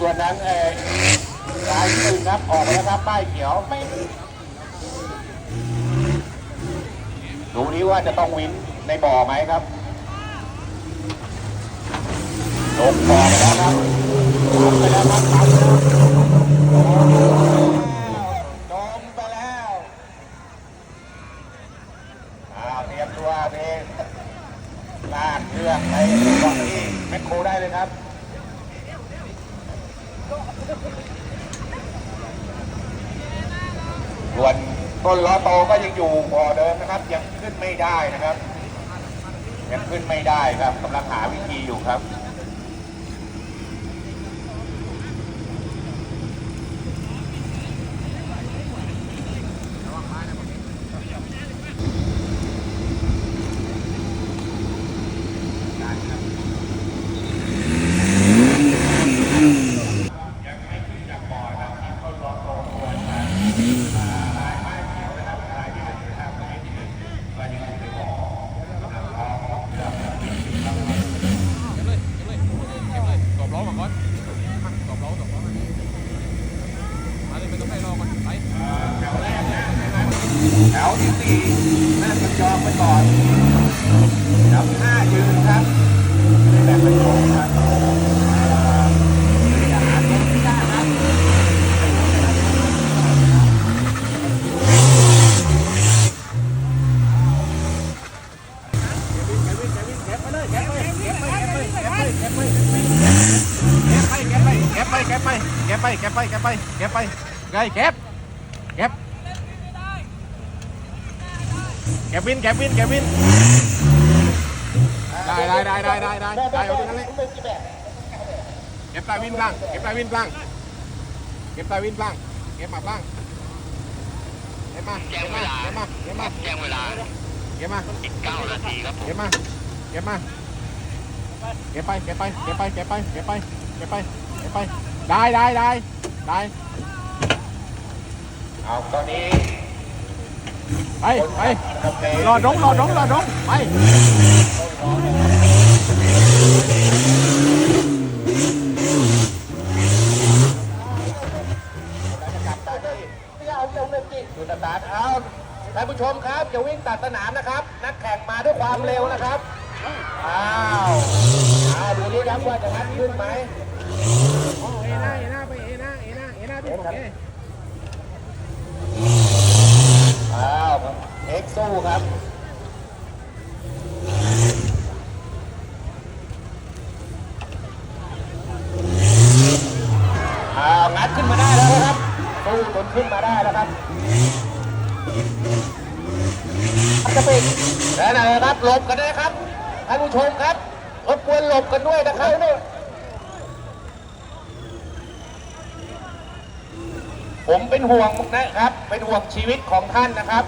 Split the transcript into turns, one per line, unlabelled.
ส่วนั้นเอ่อรายที่หนึ่งครับออกแล้วครับป้ายเขียวไม่ดูนี้ว่าจะต้องวินในบ่อไหมครับลงบ่อไปแล้วครับทำไปแล้วครับทำไปแล้วจมไปแล้วอ้าวเตรียมตัวเพลงลากเชือกไปเกาะที่แมคโครได้เลยครับ ส่วนต้นล้อโตก็ยังอยู่บ่อเดิมนะครับ ยังขึ้นไม่ได้นะครับ ยังขึ้นไม่ได้ครับกำลังหาวิธีอยู่ครับ
ตบล้อก่อนก่อนตบล้อตบล้อมาเลยไม่ต้องให้รอก่อนไป
แถวที่สี่นั่งกันจองไปก่อนจับห้ายืนครับไม่แบบเป็นโงครับอย่าหาตัวไม่ได้ครับ
แก็บไปแก็บไปแก็บไปแก็บไปแก็บไปแก็บไปแก็บไปไง แก็บแก็บแก็บวินแก็บวินแก็บวินได้ได้ได้ได้ได้ได้ได้เอาตรงนั้นเลยเก็บใต้วินพลังเก็บใต้วินพลังเก็บใต้วินพลังเก็บมาพลังเก็บมาเก็บมาเก็บมาเก็บมา
แจ้งเวลา
เก็บมา
อีก9นาทีครับผม
เก็บมาเก็บมาเก็บไปเก็บไปเก็บไปเก็บไปเก็บไปเก็บไปเก็บไปได้ได้ได้ได้
เอาตอนนี้
ไปไปรอดงรอดงรอดงไป
จับได้ที่ไม่เอาท่านผู้ชมครับอย่าวิ่งตัดสนามนะครับ นักแข่งมาด้วยความเร็วนะครับอ้าวอ้าวดูนี่ครับว่าจะงัดขึ้นไหม
เอหน้าเอหน้าไปเอหน้าเอหน้าเอหน้าพี่ผมเอ
อ้าวเอ็กซ์ สู้ครับอ้าวงัดขึ้นมาได้แล้วนะครับสู้จนขึ้นมาได้แล้วครับจะเป็นแล้วนะครับหลบกันนะครับท่านผู้ชมครับรบกวนหลบกันด้วยนะครับผมเป็นห่วงนะครับ เป็นห่วงชีวิตของท่านนะครับ